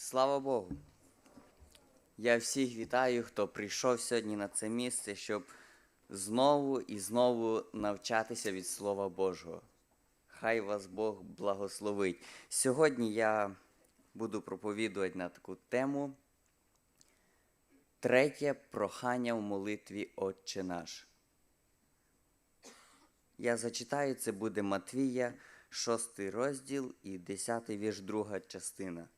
Слава Богу! Я всіх вітаю, хто прийшов сьогодні на це місце, щоб знову і знову навчатися від Слова Божого. Хай вас Бог благословить. Сьогодні я буду проповідувати на таку тему. Третє прохання в молитві Отче наш. Я зачитаю, це буде Матвія, 6 розділ і 10 вірш, друга частина.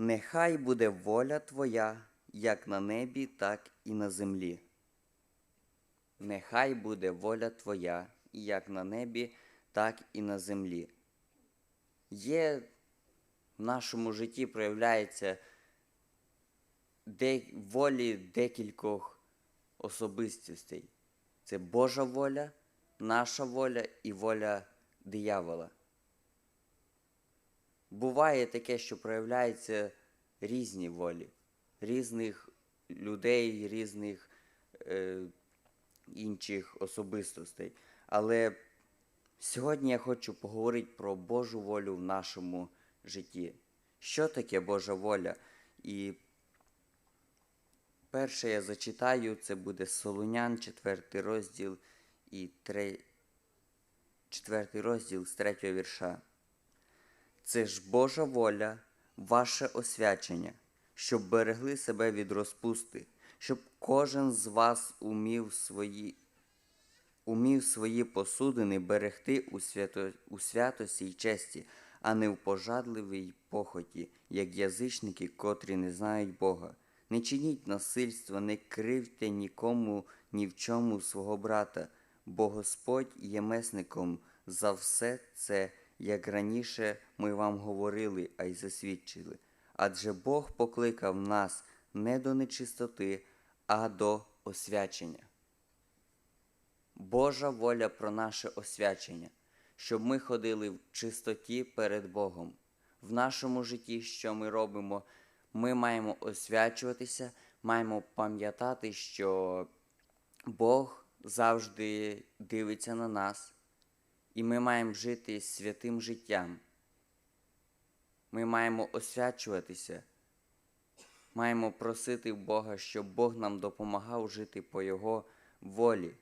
Нехай буде воля Твоя, як на небі, так і на землі. Нехай буде воля Твоя, як на небі, так і на землі. Є в нашому житті проявляється де, волі декількох особистостей. Це Божа воля, наша воля і воля диявола. Буває таке, що проявляються різні волі, різних людей, різних е, інших особистостей. Але сьогодні я хочу поговорити про Божу волю в нашому житті. Що таке Божа воля? І перше я зачитаю, це буде Солунян, 4 розділ і 3, 4 розділ з 3 вірша. Це ж Божа воля, ваше освячення, щоб берегли себе від розпусти, щоб кожен з вас умів свої, умів свої посудини берегти у, свято, у святості й честі, а не в пожадливій похоті, як язичники, котрі не знають Бога. Не чиніть насильства, не кривте нікому ні в чому свого брата, бо Господь є месником за все це, як раніше ми вам говорили, а й засвідчили. Адже Бог покликав нас не до нечистоти, а до освячення. Божа воля про наше освячення, щоб ми ходили в чистоті перед Богом. В нашому житті, що ми робимо, ми маємо освячуватися, маємо пам'ятати, що Бог завжди дивиться на нас, і ми маємо жити святим життям. Ми маємо освячуватися, маємо просити Бога, щоб Бог нам допомагав жити по Його волі.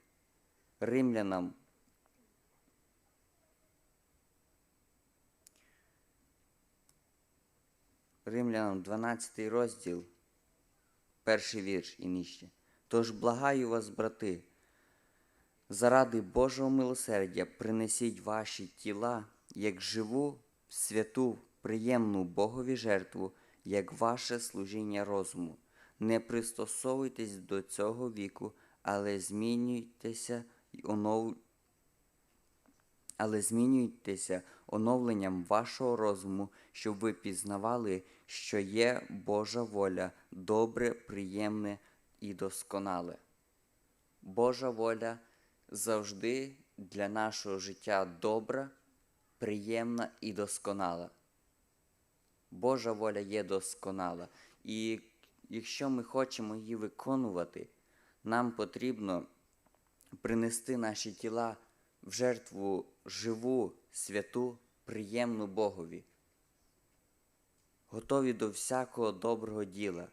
Римлянам. Римлянам 12 розділ, перший вірш і нижче. Тож благаю вас, брати, заради Божого милосердя принесіть ваші тіла, як живу, святу, приємну Богові жертву, як ваше служіння розуму. Не пристосовуйтесь до цього віку, але змінюйтеся й онов... але змінюйтеся оновленням вашого розуму, щоб ви пізнавали, що є Божа воля, добре, приємне і досконале. Божа воля завжди для нашого життя добра, приємна і досконала. Божа воля є досконала. І якщо ми хочемо її виконувати, нам потрібно принести наші тіла в жертву живу, святу, приємну Богові, готові до всякого доброго діла,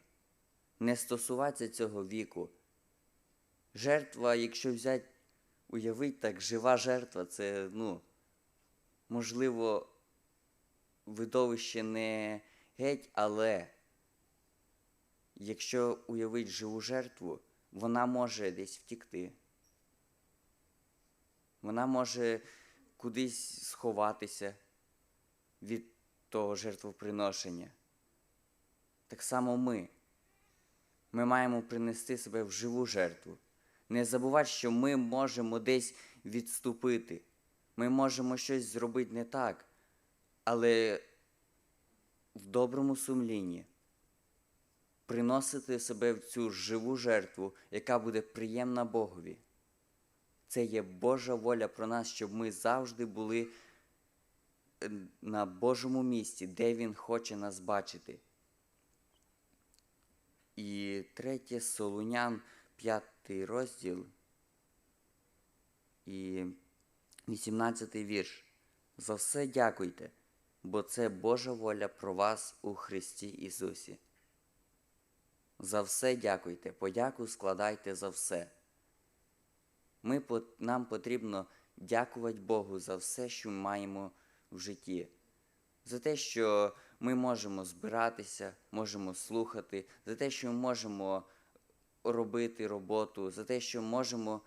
не стосуватися цього віку. Жертва, якщо взяти, уявити так, жива жертва, це, ну, можливо, видовище не геть, але якщо уявити живу жертву, вона може десь втікти. Вона може кудись сховатися від того жертвоприношення. Так само ми. Ми маємо принести себе в живу жертву. Не забувати, що ми можемо десь відступити. Ми можемо щось зробити не так, але в доброму сумлінні приносити себе в цю живу жертву, яка буде приємна Богові. Це є Божа воля про нас, щоб ми завжди були е, на Божому місці, де Він хоче нас бачити. І третє Солунян, п'ятий розділ і 18 вірш. За все дякуйте, бо це Божа воля про вас у Христі Ісусі. За все дякуйте, подяку складайте за все. Ми, нам потрібно дякувати Богу за все, що ми маємо в житті. За те, що ми можемо збиратися, можемо слухати, за те, що ми можемо робити роботу, за те, що можемо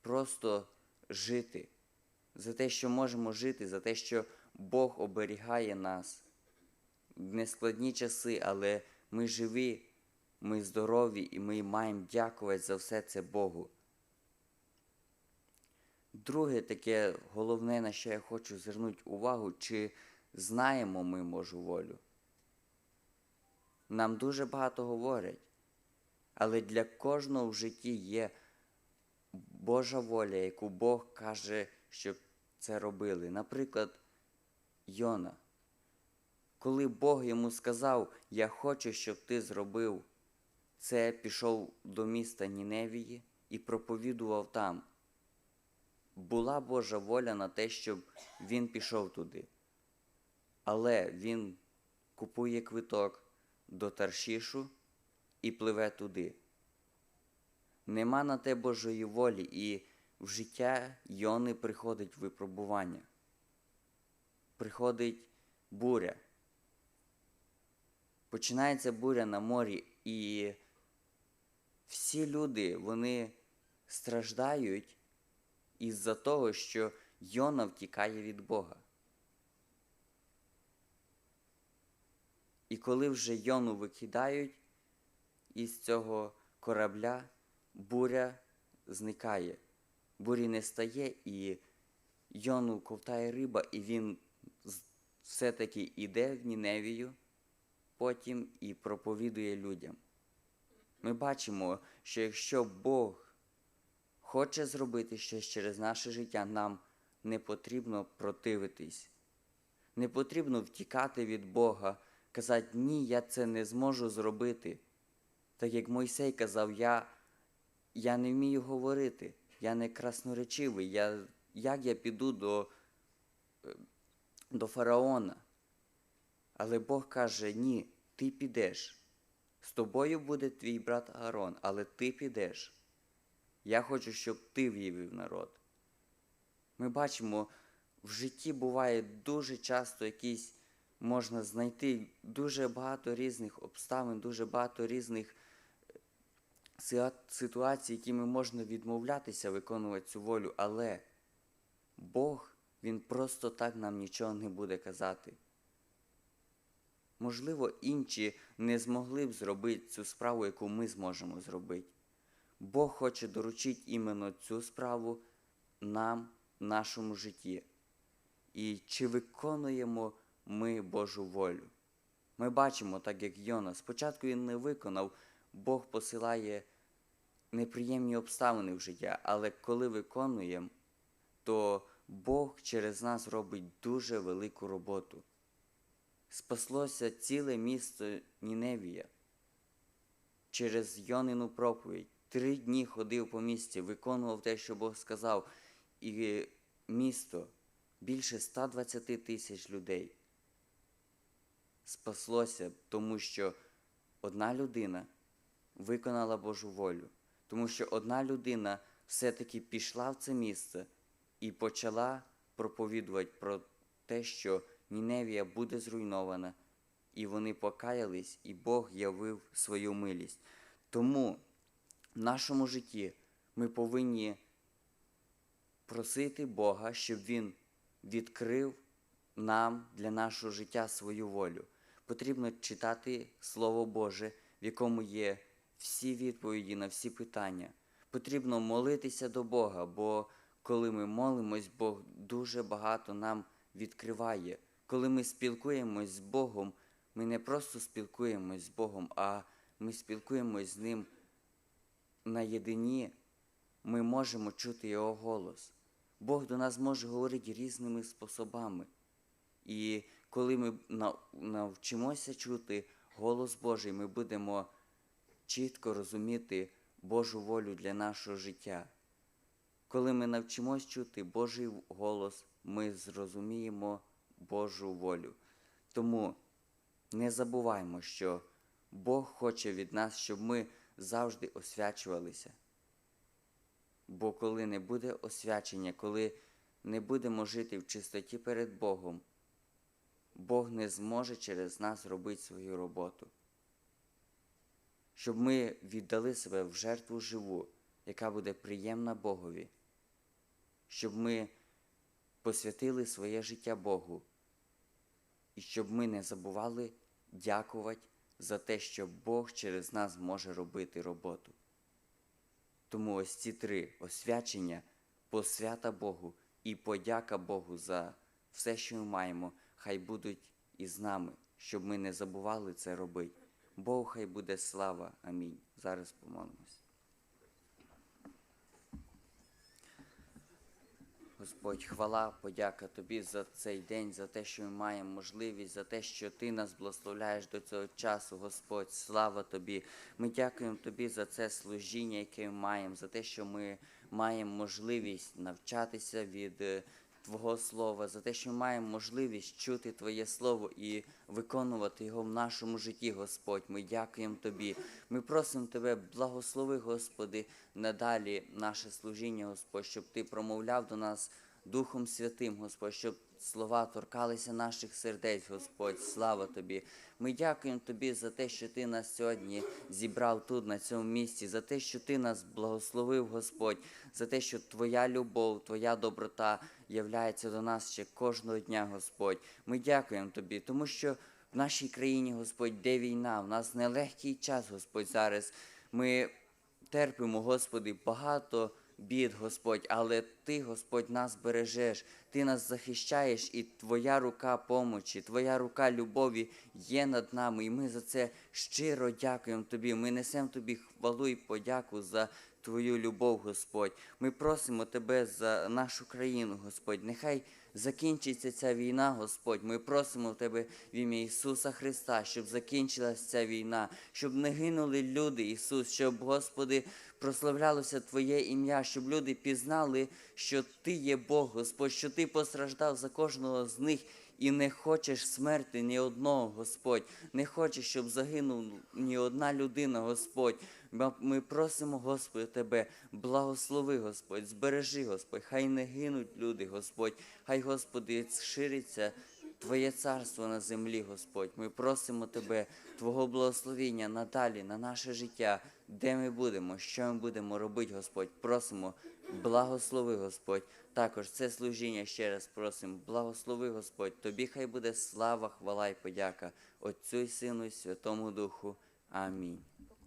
просто жити, за те, що можемо жити, за те, що Бог оберігає нас нескладні часи, але ми живі, ми здорові і ми маємо дякувати за все це Богу. Друге таке головне, на що я хочу звернути увагу, чи знаємо ми Божу волю. Нам дуже багато говорять, але для кожного в житті є Божа воля, яку Бог каже, щоб це робили. Наприклад, Йона. Коли Бог йому сказав, я хочу, щоб ти зробив це, пішов до міста Ніневії і проповідував там. Була Божа воля на те, щоб він пішов туди. Але він купує квиток до Таршішу і пливе туди. Нема на те Божої волі, і в життя Йони приходить випробування. Приходить буря. Починається буря на морі, і всі люди вони страждають із-за того, що Йона втікає від Бога. І коли вже Йону викидають із цього корабля, буря зникає. Бурі не стає, і Йону ковтає риба, і він все-таки іде в Ніневію, потім і проповідує людям. Ми бачимо, що якщо Бог хоче зробити щось через наше життя, нам не потрібно противитись. Не потрібно втікати від Бога, казати, ні, я це не зможу зробити. Так як Мойсей казав, я, я не вмію говорити, я не красноречивий, я, як я піду до, до фараона. Але Бог каже, ні, ти підеш. З тобою буде твій брат Аарон, але ти підеш. Я хочу, щоб ти вивів народ. Ми бачимо, в житті буває дуже часто якісь можна знайти дуже багато різних обставин, дуже багато різних ситуацій, якими можна відмовлятися виконувати цю волю, але Бог, Він просто так нам нічого не буде казати. Можливо, інші не змогли б зробити цю справу, яку ми зможемо зробити. Бог хоче доручити іменно цю справу нам, нашому житті. І чи виконуємо ми Божу волю? Ми бачимо, так як Йона, спочатку він не виконав, Бог посилає неприємні обставини в життя, але коли виконуємо, то Бог через нас робить дуже велику роботу. Спаслося ціле місто Ніневія через Йонину проповідь. Три дні ходив по місті, виконував те, що Бог сказав, і місто більше 120 тисяч людей спаслося, тому що одна людина виконала Божу волю, тому що одна людина все-таки пішла в це місце і почала проповідувати про те, що Ніневія буде зруйнована, і вони покаялись, і Бог явив свою милість. Тому в нашому житті ми повинні просити Бога, щоб Він відкрив нам для нашого життя свою волю. Потрібно читати Слово Боже, в якому є всі відповіді на всі питання. Потрібно молитися до Бога, бо коли ми молимось, Бог дуже багато нам відкриває. Коли ми спілкуємось з Богом, ми не просто спілкуємось з Богом, а ми спілкуємось з Ним наєдині, ми можемо чути Його голос. Бог до нас може говорити різними способами. І коли ми навчимося чути голос Божий, ми будемо чітко розуміти Божу волю для нашого життя. Коли ми навчимось чути Божий голос, ми зрозуміємо Божу волю. Тому не забуваймо, що Бог хоче від нас, щоб ми завжди освячувалися. Бо коли не буде освячення, коли не будемо жити в чистоті перед Богом, Бог не зможе через нас робити свою роботу. Щоб ми віддали себе в жертву живу, яка буде приємна Богові, щоб ми посвятили своє життя Богу, і щоб ми не забували дякувати за те, що Бог через нас може робити роботу. Тому ось ці три освячення, посвята Богу і подяка Богу за все, що ми маємо, хай будуть із нами, щоб ми не забували це робити. Богу хай буде слава. Амінь. Зараз помолимось. Господь, хвала, подяка Тобі за цей день, за те, що ми маємо можливість, за те, що Ти нас благословляєш до цього часу, Господь, слава Тобі. Ми дякуємо Тобі за це служіння, яке ми маємо, за те, що ми маємо можливість навчатися від е, Твого Слова, за те, що ми маємо можливість чути Твоє Слово і виконувати його в нашому житті, Господь. Ми дякуємо Тобі. Ми просимо Тебе, благослови, Господи, надалі наше служіння, Господь, щоб Ти промовляв до нас Духом Святим, Господь, щоб слова торкалися наших сердець, Господь. Слава Тобі. Ми дякуємо Тобі за те, що Ти нас сьогодні зібрав тут, на цьому місці, за те, що Ти нас благословив, Господь, за те, що Твоя любов, Твоя доброта являється до нас ще кожного дня, Господь. Ми дякуємо Тобі, тому що в нашій країні, Господь, де війна, в нас нелегкий час, Господь, зараз. Ми терпимо, Господи, багато бід, Господь, але Ти, Господь, нас бережеш, Ти нас захищаєш, і Твоя рука помочі, Твоя рука любові є над нами. І ми за це щиро дякуємо Тобі. Ми несемо Тобі хвалу і подяку за Твою любов, Господь. Ми просимо Тебе за нашу країну, Господь. Нехай закінчиться ця війна, Господь. Ми просимо Тебе в ім'я Ісуса Христа, щоб закінчилася ця війна, щоб не гинули люди, Ісус, щоб, Господи, прославлялося Твоє ім'я, щоб люди пізнали, що Ти є Бог, Господь, що Ти постраждав за кожного з них. І не хочеш смерти ні одного, Господь, не хочеш, щоб загинув ні одна людина, Господь. Ми- просимо, Господи, Тебе, благослови, Господь, збережи, Господь, хай не гинуть люди, Господь, хай, Господи, шириться Твоє царство на землі, Господь. Ми просимо Тебе, Твого благословіння надалі на наше життя, де ми будемо, що ми будемо робити, Господь. Просимо, благослови, Господь. Також це служіння ще раз просимо, благослови, Господь. Тобі хай буде слава, хвала і подяка Отцю й Сину і Святому Духу. Амінь.